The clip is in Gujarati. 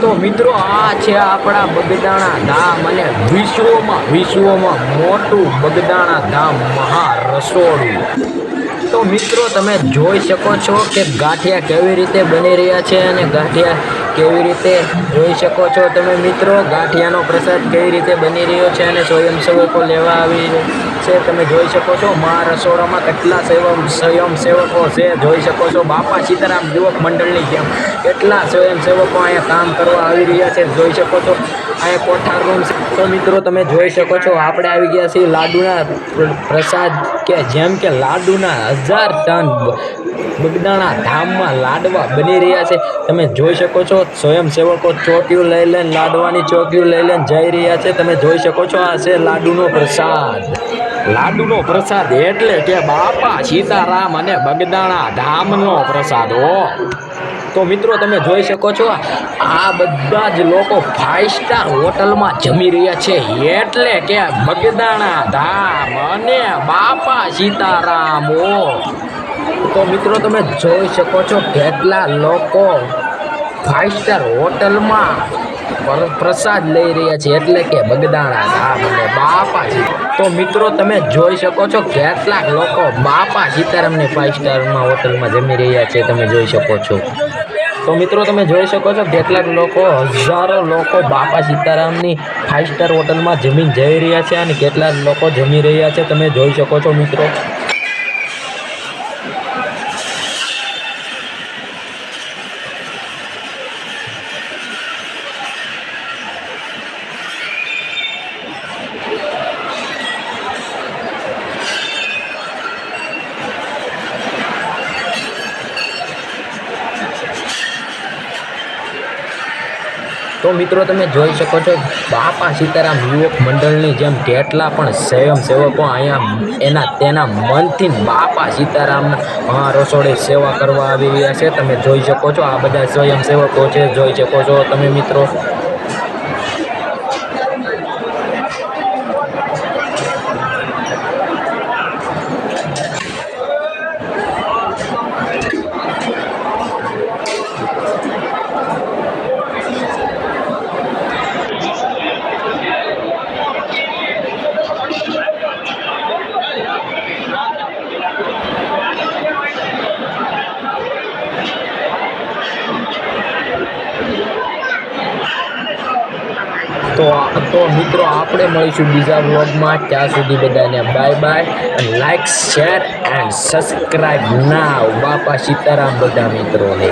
તો મિત્રો, આ છે આપણા બગદાણા ધામ અને વિશ્વમાં વિશ્વમાં મોટું બગદાણા ધામ મહારસોડું. તો મિત્રો, તમે જોઈ શકો છો કે ગાંઠિયા કેવી રીતે બની રહ્યા છે અને ગાંઠિયા કેવી રીતે જોઈ શકો છો તમે મિત્રો? ગાંઠિયાનો પ્રસાદ કેવી રીતે બની રહ્યો છે અને સ્વયંસેવકો લેવા આવી છે તમે જોઈ શકો છો? મા રસોડામાં કેટલા સ્વયં સ્વયંસેવકો છે જોઈ શકો છો? બાપા સીતારામ યુવક મંડળની જેમ કેટલા સ્વયંસેવકો અહીંયા કામ કરવા આવી રહ્યા છે જોઈ શકો છો? અહીંયા કોઠાર રૂમ તો મિત્રો તમે જોઈ શકો છો આપણે આવી ગયા છીએ લાડુના પ્રસાદ કે જેમ કે લાડુના હજાર ટન બગદાણા ધામમાં લાડવા બની રહ્યા છે. તમે જોઈ શકો છો સ્વયંસેવકો ચોકીઓ લઈ લઈને લાડવાની ચોકીઓ લઈ લઈને જઈ રહ્યા છે. તમે જોઈ શકો છો, આ છે લાડુનો પ્રસાદ. લાડુનો પ્રસાદ એટલે કે બાપા સીતારામ અને બગદાણા ધામનો પ્રસાદ ઓ તો મિત્રો, તમે જોઈ શકો છો, આ બધા જ લોકો ફાઇવ સ્ટાર હોટલમાં જમી રહ્યા છે. એટલે કે બગદાણા ધામ અને બાપા સીતારામ ઓ તો મિત્રો, તમે જોઈ શકો છો, કેટલા લોકો ફાઇવ સ્ટાર હોટલમાં પ્રસાદ લઈ રહ્યા છે એટલે કે બગદાણા ધામ મને બાપા સીતા તો મિત્રો, તમે જોઈ શકો છો કેટલાક લોકો બાપા સીતારામની ફાઇવ સ્ટારમાં હોટલમાં જમી રહ્યા છે, તમે જોઈ શકો છો. તો મિત્રો, તમે જોઈ શકો છો કેટલાક લોકો, હજારો લોકો બાપા સીતારામની ફાઇવ સ્ટાર હોટલમાં જમીન જઈ રહ્યા છે અને કેટલાક લોકો જમી રહ્યા છે, તમે જોઈ શકો છો મિત્રો. તો મિત્રો તમે જોઈ શકો છો, બાપા સીતારામ યુવક મંડળની જેમ કેટલા પણ સ્વયંસેવકો અહીંયા એના તેના મનથી બાપા સીતારામના રસોડે સેવા કરવા આવી રહ્યા છે. તમે જોઈ શકો છો, આ બધા સ્વયંસેવકો છે, જોઈ શકો છો તમે મિત્રો. તો તો મિત્રો આપણે મળીશું બીજા વ્લોગમાં. ત્યાં સુધી બધાને બાય બાય અને લાઈક શેર એન્ડ સબસ્ક્રાઈબ ના બાપા સીતારામ બધા મિત્રોને.